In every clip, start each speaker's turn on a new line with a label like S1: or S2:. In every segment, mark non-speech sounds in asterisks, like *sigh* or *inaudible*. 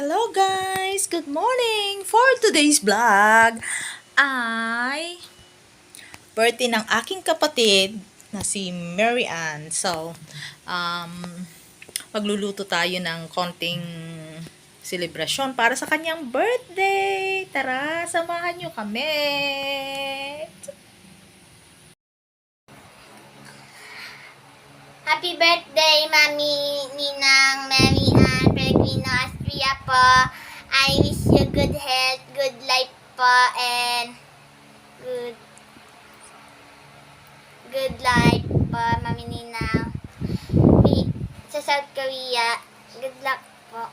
S1: Hello guys! Good morning! For today's vlog ay birthday ng aking kapatid na si Mary Ann. So, um, magluluto tayo ng konting selebrasyon para sa kanyang birthday. Tara, samahan nyo kami!
S2: Happy birthday, Mami Ninang Mary Ann Pellegrino Astria po. I wish you good health, good life po, and good good life po, Mami Ninang. Mi- Sa South Korea, good luck po.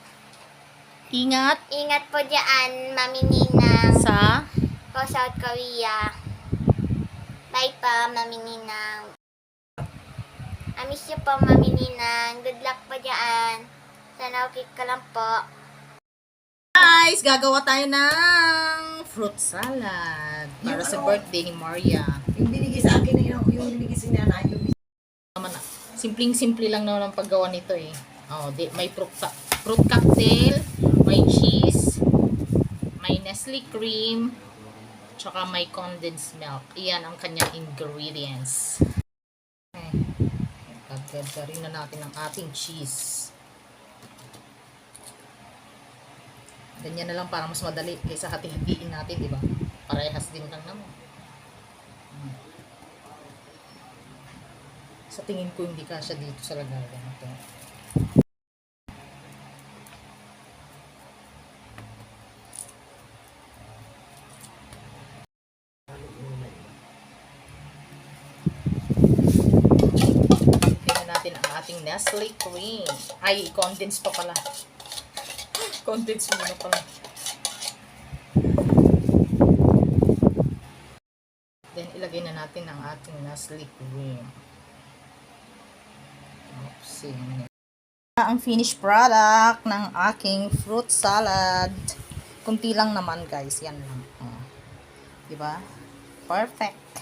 S1: Ingat
S2: Ingat po dyan, Mami Ninang.
S1: sa
S2: Po, South Korea. Bye po, Mami Ninang. I miss you po, Mami Ninang. Good luck po dyan. Sana okay ka lang po.
S1: Guys, gagawa tayo ng fruit salad para sa birthday ni Maria.
S3: Yung binigay sa akin, yung, yung binigay sa nanay, yung
S1: naman na. Simpleng-simple lang naman ang paggawa nito eh. Oh, di, may fruit, fruit cocktail, may cheese, may Nestle cream, tsaka may condensed milk. Iyan ang kanyang ingredients. Okay. Kagad rin na natin ang ating cheese. Ganyan na lang para mas madali kaysa hati-hatiin natin, di ba? Parehas din lang naman. Sa tingin ko hindi kasya dito sa lagayan ito. Tingnan natin ang ating Nestle cream. Ay, condense pa pala. Condense muna pala. Then, ilagay na natin ang ating Nestle cream. Oopsie. Ang finished product ng aking fruit salad. Kunti lang naman guys. Yan lang. Oh. Diba? Perfect.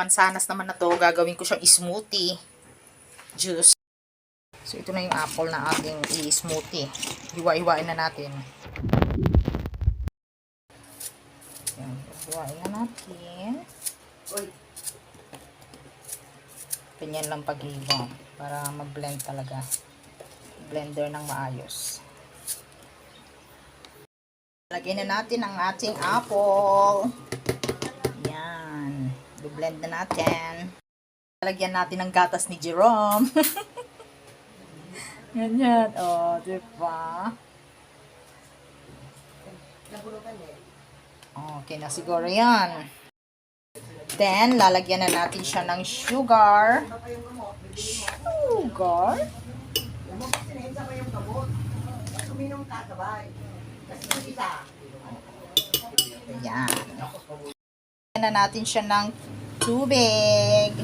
S1: Mansanas naman na to. Gagawin ko siyang smoothie. Juice. So, ito na yung apple na ating i-smoothie. Hiwa-hiwain na natin. Yan. Hiwain na natin.
S3: Oy,
S1: Ganyan lang pag-iwa para mag-blend talaga. Blender ng maayos. Lagyan na natin ang ating apple. Yan. I-blend na natin. Lagyan natin ng gatas ni Jerome. *laughs* Ganyan. O, oh,
S3: nabulukan eh.
S1: Okay na siguro yan. Then, lalagyan na natin siya ng sugar. Sugar?
S3: Gamot kasi nahinsa pa yung gamot. Uminom ka, sabay. Kasi yung isa.
S1: Ayan. Lagyan na natin siya ng tubig.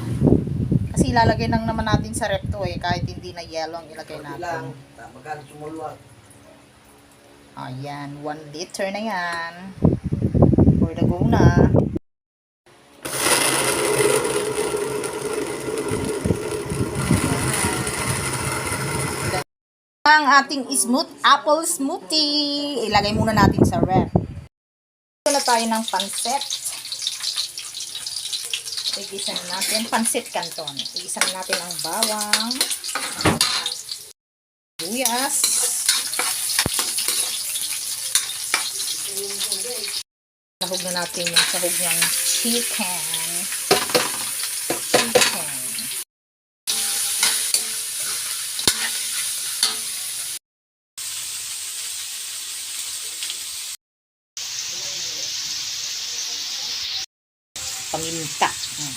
S1: Kasi ilalagay lang naman natin sa rep to eh. Kahit hindi na yellow ang ilagay
S3: lang.
S1: natin.
S3: Magkano sumulwag.
S1: Ayan. 1 liter na yan. For the go na. Ang ating smooth apple smoothie. Ilagay muna natin sa ref. Ito na tayo ng pansit. Igisa na natin. Pansit canton. Igisa na natin ang bawang. Buyas. Sahog na natin yung sahog ng. Chicken. Paminta. Hmm.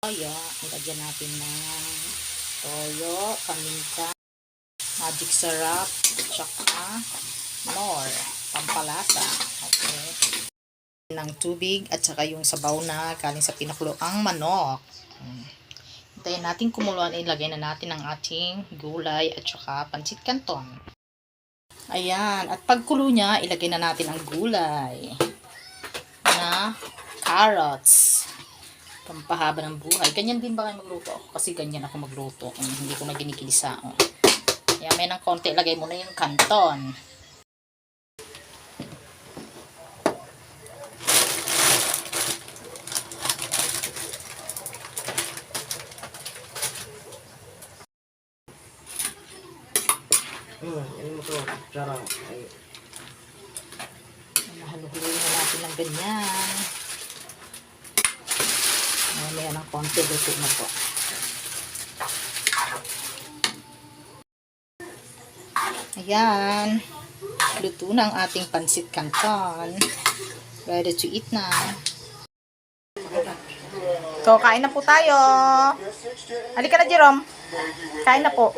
S1: Toyo. Ilagyan natin ng toyo, paminta, magic syrup, tsaka nor, pampalasa. Okay. Ng tubig at saka yung sabaw na galing sa pinaklo ang manok. Hmm. Hintayin natin kumuluan. Ilagay na natin ang ating gulay at saka pansit canton. Ayan. At pagkulo niya, ilagay na natin ang gulay na carrots. Pampahaba ng buhay. Ganyan din ba kayo magluto? Kasi ganyan ako magluto. Mm, hindi ko na ginikilisa. Oh. Yan, may ng konti. Lagay mo na yung kanton.
S3: Hmm, yun mo to. Sarang. Ay,
S1: Mahaluhuluin na natin ng ganyan. Mamaya ng konti, luto na po. Ayan. Luto na ang ating pansit canton. Ready to eat na. So, kain na po tayo. Halika na, Jerome. Kain na po.